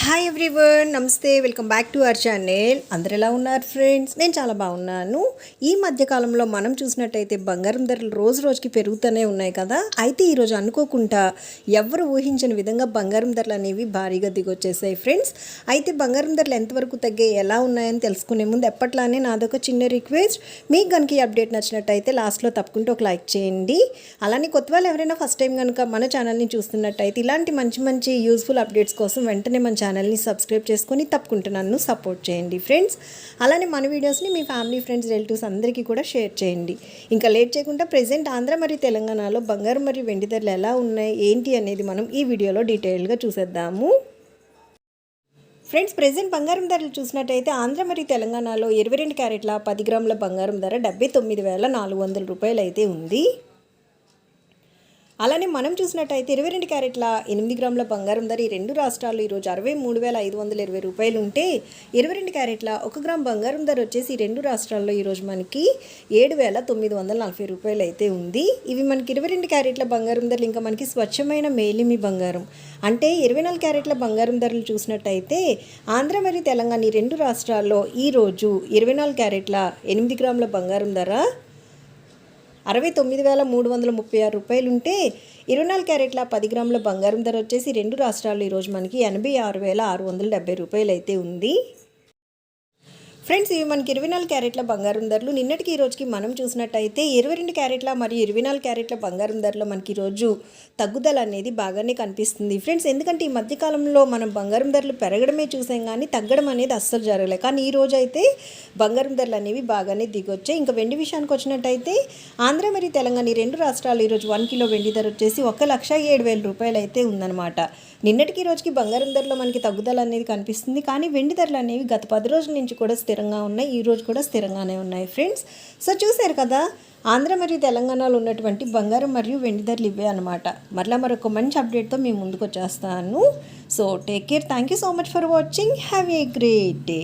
Hi everyone namaste welcome back to our channel అందరు ఎలా ఉన్నారు ఫ్రెండ్స్ నేను చాలా బాగున్నాను. ఈ మధ్యకాలంలో మనం చూసినట్టయితే బంగారం ధరలు రోజు రోజుకి పెరుగుతూనే ఉన్నాయి కదా. అయితే ఈరోజు అనుకోకుండా ఎవరు ఊహించని విధంగా బంగారం ధరలు అనేవి భారీగా దిగొచ్చేసాయి ఫ్రెండ్స్ అయితే బంగారం ధరలు ఎంతవరకు తగ్గే ఎలా ఉన్నాయని తెలుసుకునే ముందు ఎప్పట్లానే నాదొక చిన్న రిక్వెస్ట్ మీకు కనుక ఈ అప్డేట్ నచ్చినట్టయితే లాస్ట్లో తప్పకుండా ఒక లైక్ చేయండి. అలానే కొత్త వాళ్ళు ఎవరైనా ఫస్ట్ టైం కనుక మన ఛానల్ని చూస్తున్నట్టయితే ఇలాంటి మంచి మంచి యూస్ఫుల్ అప్డేట్స్ కోసం వెంటనే మన ఛానల్ని సబ్స్క్రైబ్ చేసుకొని తప్పకుండా నన్ను సపోర్ట్ చేయండి ఫ్రెండ్స్. అలానే మన వీడియోస్ని మీ ఫ్యామిలీ ఫ్రెండ్స్ రిలేటివ్స్ అందరికీ కూడా షేర్ చేయండి. ఇంకా లేట్ చేయకుండా ప్రజెంట్ ఆంధ్ర మరియు తెలంగాణలో బంగారం మరియు వెండి ధరలు ఎలా ఉన్నాయి ఏంటి అనేది మనం ఈ వీడియోలో డీటెయిల్గా చూసేద్దాము. ఫ్రెండ్స్ ప్రెసెంట్ బంగారం ధరలు చూసినట్టయితే ఆంధ్ర మరియు తెలంగాణలో ఇరవై రెండు క్యారెట్ల పది గ్రాముల బంగారం ధర డెబ్బై తొమ్మిది వేల నాలుగు వందల రూపాయలు అయితే ఉంది. అలానే మనం చూసినట్టయితే ఇరవై రెండు క్యారెట్ల ఎనిమిది గ్రాముల బంగారం ధర ఈ రెండు రాష్ట్రాల్లో ఈరోజు అరవై మూడు వేల ఐదు వందల ఇరవై రూపాయలు ఉంటే ఇరవై రెండు క్యారెట్ల ఒక గ్రామ్ బంగారం ధర వచ్చేసి ఈ రెండు రాష్ట్రాల్లో ఈరోజు మనకి ఏడు వేల తొమ్మిది వందల నలభై రూపాయలు అయితే ఉంది. ఇవి మనకి ఇరవై రెండు క్యారెట్ల బంగారం ధరలు ఇంకా మనకి స్వచ్ఛమైన మేలిమి బంగారం. అంటే ఇరవై నాలుగు క్యారెట్ల బంగారం ధరలు చూసినట్టయితే ఆంధ్ర మరియు తెలంగాణ ఈ రెండు రాష్ట్రాల్లో ఈరోజు ఇరవై నాలుగు క్యారెట్ల ఎనిమిది గ్రాముల బంగారం ధర అరవై తొమ్మిది వేల మూడు వందల ముప్పై ఆరు రూపాయలు ఉంటే ఇరవై నాలుగు క్యారెట్ల పది గ్రాముల బంగారం ధర వచ్చేసి రెండు రాష్ట్రాల్లో ఈరోజు మనకి ఎనభై ఆరు వేల ఆరు వందల డెబ్బై రూపాయలు అయితే ఉంది. ఫ్రెండ్స్ ఇవి మనకి ఇరవై నాలుగు క్యారెట్ల బంగారం ధరలు. నిన్నటికి ఈ రోజుకి మనం చూసినట్టయితే ఇరవై రెండు క్యారెట్ల మరియు ఇరవై నాలుగు క్యారెట్ల బంగారం ధరలో మనకి ఈరోజు తగ్గుదల అనేది బాగానే కనిపిస్తుంది. ఫ్రెండ్స్ ఎందుకంటే ఈ మధ్యకాలంలో మనం బంగారం ధరలు పెరగడమే చూసాం కానీ తగ్గడం అనేది అస్సలు జరగలేదు కానీ ఈ రోజు అయితే బంగారం ధరలు అనేవి బాగానే దిగొచ్చాయి. ఇంకా వెండి విషయానికి వచ్చినట్టయితే ఆంధ్ర మరియు తెలంగాణ ఈ రెండు రాష్ట్రాలు ఈరోజు వన్ కిలో వెండి ధర వచ్చేసి ఒక లక్ష ఏడు వేల రూపాయలు అయితే ఉందన్నమాట. నిన్నటికి రోజుకి బంగారం ధరలో మనకి తగ్గుదల అనేది కనిపిస్తుంది. కానీ వెండి ధరలు అనేవి గత పది రోజుల నుంచి కూడా స్థిరంగా ఉన్నాయి. ఈ రోజు కూడా స్థిరంగానే ఉన్నాయి ఫ్రెండ్స్. సో చూశారు కదా ఆంధ్ర మరియు తెలంగాణలో ఉన్నటువంటి బంగారం మరియు వెండి ధరలు ఇవే అనమాట మరలా మరొక మంచి అప్డేట్తో మేము ముందుకు వచ్చేస్తాను. So take care. Thank you so much for watching. Have a great day.